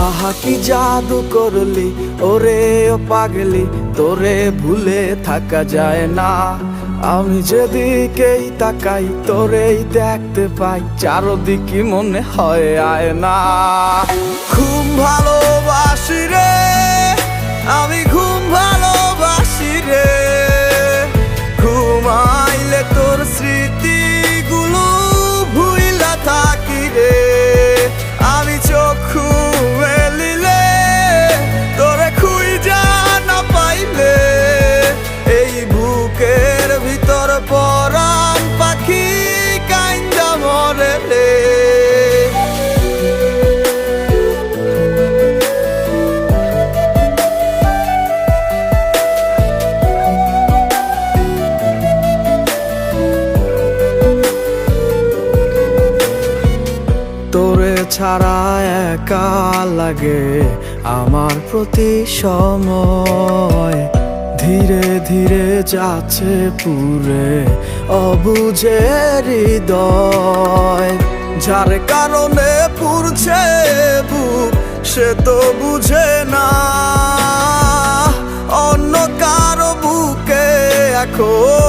আহা, কি জাদু করলি? ওরে ও পাগলি, তোরে ভুলে থাকা যায় না। আমি যেদিকেই তাকাই, তোরেই দেখতে পাই চারদিকে মনে হয় আয় না খুব ভালোবাসি ছাড়া একা লাগে আমার প্রতি সময়। ধীরে ধীরে যাচ্ছে পুরে অবুঝে হৃদয়। যার কারণে পুরছে বুক, সে তো বুঝে না। অন্য কারও বুকে এখন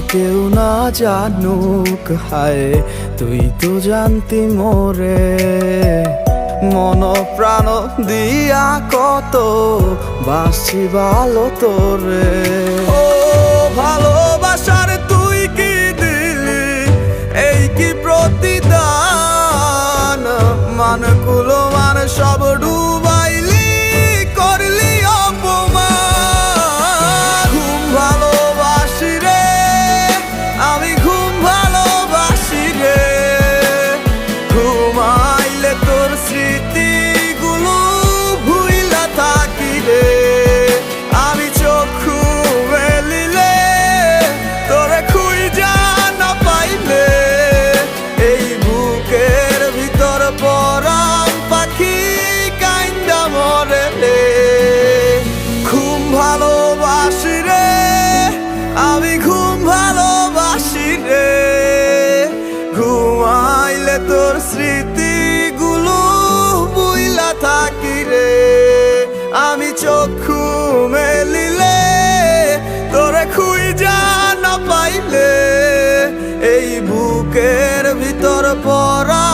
কেউ না জানুক, হায়, তুই তো জানতি মোরে। মন প্রাণ দিয়া কত বাসি ভালো তোরে। ভালোবাসার তুই কি দিলি? এই কি প্রতিদান? মানকুলো মেলিলে তোরে খুই যা না পাইলে এই বুকের ভিতর পরা